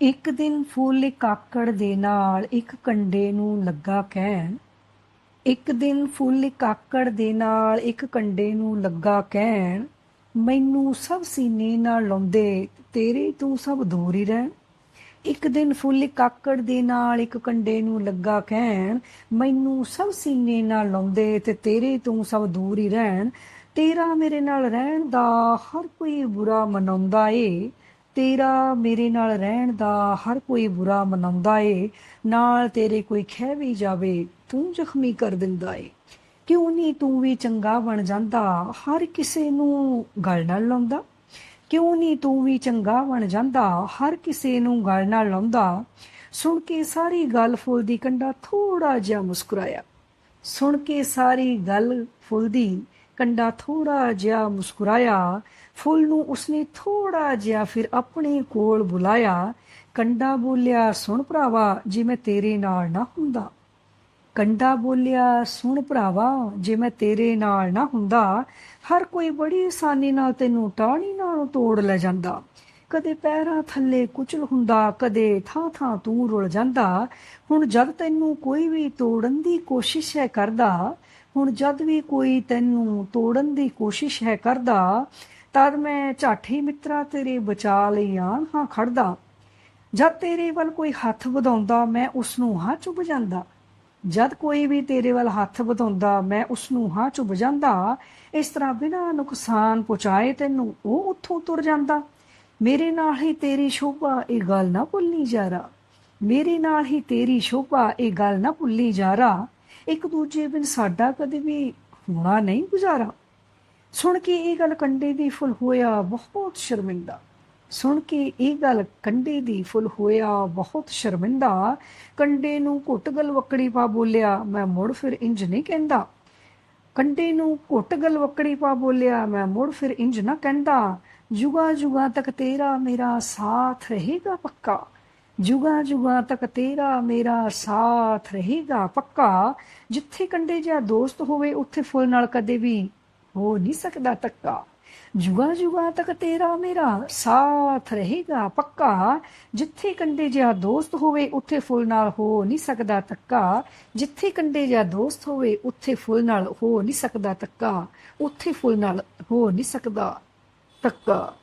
ਇੱਕ ਦਿਨ ਫੁੱਲ ਕਾਕੜ ਦੇ ਨਾਲ ਇੱਕ ਕੰਡੇ ਨੂੰ ਲੱਗਾ ਕਹਿਣ। ਇੱਕ ਦਿਨ ਫੁੱਲ ਕਾਕੜ ਦੇ ਨਾਲ ਇੱਕ ਕੰਡੇ ਨੂੰ ਲੱਗਾ ਕਹਿਣ, ਮੈਨੂੰ ਸਭ ਸੀਨੇ ਨਾਲ ਲਾਉਂਦੇ, ਤੇਰੇ ਤੂੰ ਸਭ ਦੂਰ ਹੀ ਰਹਿਣ। ਇੱਕ ਦਿਨ ਫੁੱਲ ਕਾਕੜ ਦੇ ਨਾਲ ਇੱਕ ਕੰਡੇ ਨੂੰ ਲੱਗਾ ਕਹਿਣ, ਮੈਨੂੰ ਸਭ ਸੀਨੇ ਨਾਲ ਲਾਉਂਦੇ ਤੇ ਤੇਰੇ ਤੋਂ ਸਭ ਦੂਰ ਹੀ ਰਹਿਣ। ਤੇਰਾ ਮੇਰੇ ਨਾਲ ਰਹਿਣ ਦਾ ਹਰ ਕੋਈ ਬੁਰਾ ਮਨਾਉਂਦਾ ਏ। ਤੇਰਾ ਮੇਰੇ ਨਾਲ ਰਹਿਣ ਦਾ ਹਰ ਕੋਈ ਬੁਰਾ ਮਨਾਉਂਦਾ ਏ। ਨਾਲ ਤੇਰੇ ਕੋਈ ਖਹਿ ਵੀ ਜਾਵੇ, ਤੂੰ ਜ਼ਖਮੀ ਕਰ ਦਿੰਦਾ ਏ। ਕਿਉਂ ਨਹੀਂ ਤੂੰ ਵੀ ਚੰਗਾ ਬਣ ਜਾਂਦਾ, ਹਰ ਕਿਸੇ ਨੂੰ ਗੱਲ ਨਾਲ ਲਾਉਂਦਾ। ਕਿਉਂ ਨਹੀਂ ਤੂੰ ਵੀ ਚੰਗਾ ਬਣ ਜਾਂਦਾ, ਹਰ ਕਿਸੇ ਨੂੰ ਗੱਲ ਨਾਲ ਲਾਉਂਦਾ। ਸੁਣ ਕੇ ਸਾਰੀ ਗੱਲ ਫੁੱਲ ਦੀ ਕੰਡਾ ਥੋੜਾ ਜਿਹਾ ਮੁਸਕਰਾਇਆ। ਸੁਣ ਕੇ ਸਾਰੀ ਗੱਲ ਫੁੱਲ ਦੀ ਕੰਡਾ ਥੋੜਾ ਜਿਹਾ ਮੁਸਕਰਾਇਆ। ਫੁੱਲ ਨੂੰ ਉਸਨੇ ਥੋੜਾ ਜਿਹਾ ਫਿਰ ਆਪਣੇ ਕੋਲ ਬੁਲਾਇਆ। ਕੰਡਾ ਬੋਲਿਆ, ਸੁਣ ਭਰਾਵਾ, ਜੇ ਮੈਂ ਤੇਰੇ ਨਾਲ ਨਾ ਹੁੰਦਾ। ਕੰਡਾ ਬੋਲਿਆ, ਸੁਣ ਭਰਾਵਾ, ਜੇ ਮੈਂ ਤੇਰੇ ਨਾਲ ਨਾ ਹੁੰਦਾ, ਹਰ ਕੋਈ ਬੜੀ ਆਸਾਨੀ ਨਾਲ ਤੈਨੂੰ ਟਾਹਣੀ ਨਾਲ ਤੋੜ ਲੈ ਜਾਂਦਾ। ਕਦੇ ਪੈਰਾਂ ਥੱਲੇ ਕੁਚਲ ਹੁੰਦਾ, ਕਦੇ ਥਾਂ ਥਾਂ ਤੂੰ ਰੁਲ ਜਾਂਦਾ। ਹੁਣ ਜਦ ਤੈਨੂੰ ਕੋਈ ਵੀ ਤੋੜਨ ਦੀ ਕੋਸ਼ਿਸ਼ ਹੈ ਕਰਦਾ ਹੁਣ ਜਦ ਵੀ ਕੋਈ ਤੈਨੂੰ ਤੋੜਨ ਦੀ ਕੋਸ਼ਿਸ਼ ਹੈ ਕਰਦਾ, ਤਦ ਮੈਂ ਝਾਠੀ ਮਿੱਤਰਾ ਤੇਰੇ ਬਚਾ ਲਈ ਆਂ ਹਾਂ ਖੜਦਾ। ਜਦ ਤੇਰੇ ਵੱਲ ਕੋਈ ਹੱਥ ਵਧਾਉਂਦਾ, ਮੈਂ ਉਸ ਨੂੰ ਹਾਂ ਚੁੱਭ ਜਾਂਦਾ। ਜਦ ਕੋਈ ਵੀ ਤੇਰੇ ਵੱਲ ਹੱਥ ਵਧਾਉਂਦਾ, ਮੈਂ ਉਸ ਨੂੰ ਹਾਂ ਚੁੱਭ ਜਾਂਦਾ। ਇਸ ਤਰ੍ਹਾਂ ਬਿਨਾਂ ਨੁਕਸਾਨ ਪਹੁੰਚਾਏ ਤੈਨੂੰ ਉਹ ਉੱਥੋਂ ਤੁਰ ਜਾਂਦਾ। ਮੇਰੇ ਨਾਲ ਹੀ ਤੇਰੀ ਸ਼ੋਭਾ, ਇਹ ਗੱਲ ਨਾ ਭੁੱਲਣੀ ਜਾਰਾ ਮੇਰੇ ਨਾਲ ਹੀ ਤੇਰੀ ਸ਼ੋਭਾ, ਇਹ ਗੱਲ ਨਾ ਭੁੱਲੀ ਜਾਰਾ ਇੱਕ ਦੂਜੇ ਬਿਨ ਸਾਡਾ ਕਦੇ ਵੀ ਹੋਣਾ ਨਹੀਂ ਗੁਜ਼ਾਰਾ। ਸੁਣ ਕੇ ਇਹ ਗੱਲ ਕੰਡੇ ਦੀ ਫੁੱਲ ਹੋਇਆ ਬਹੁਤ ਸ਼ਰਮਿੰਦਾ। ਸੁਣ ਕੇ ਇਹ ਗੱਲ ਕੰਡੇ ਦੀ ਫੁੱਲ ਹੋਇਆ ਬਹੁਤ ਸ਼ਰਮਿੰਦਾ। ਕੰਡੇ ਨੂੰ ਘੁੱਟ ਗਲ ਵਕੜੀ ਪਾ ਬੋਲਿਆ, ਮੈਂ ਮੁੜ ਫਿਰ ਇੰਜ ਨਹੀਂ ਕਹਿੰਦਾ। ਕੰਡੇ ਨੂੰ ਘੁੱਟ ਗਲ ਵਕੜੀ ਪਾ ਬੋਲਿਆ, ਮੈਂ ਮੁੜ ਫਿਰ ਇੰਜ ਨਾ ਕਹਿੰਦਾ। ਜੁਗਾ ਜੁਗਾ ਤੱਕ ਤੇਰਾ ਮੇਰਾ ਸਾਥ ਰਹੇਗਾ ਪੱਕਾ। ਜੁਗਾ ਜੁਗਾ ਤੱਕ ਤੇਰਾ ਮੇਰਾ ਸਾਥ ਰਹੇਗਾ ਪੱਕਾ। ਜਿੱਥੇ ਕੰਡੇ ਜਿਹਾ ਦੋਸਤ ਹੋਵੇ, ਉੱਥੇ ਫੁੱਲ ਨਾਲ ਕਦੇ ਵੀ ਹੋ ਨਹੀਂ ਸਕਦਾ ਤੱਕਾ। ਜੁਗਾ ਜੁਗਾ ਤੱਕ ਤੇਰਾ ਮੇਰਾ ਸਾਥ ਰਹੇਗਾ ਪੱਕਾ। ਜਿੱਥੇ ਕੰਡੇ ਜਿਹਾ ਦੋਸਤ ਹੋਵੇ, ਉੱਥੇ ਫੁੱਲ ਨਾਲ ਹੋ ਨਹੀਂ ਸਕਦਾ ਤੱਕਾ। ਜਿੱਥੇ ਕੰਡੇ ਜਿਹਾ ਦੋਸਤ ਹੋਵੇ, ਉੱਥੇ ਫੁੱਲ ਨਾਲ ਹੋ ਨਹੀਂ ਸਕਦਾ ਤੱਕਾ। ਉੱਥੇ ਫੁੱਲ ਨਾਲ ਹੋ ਨਹੀਂ ਸਕਦਾ ਤੱਕਾ।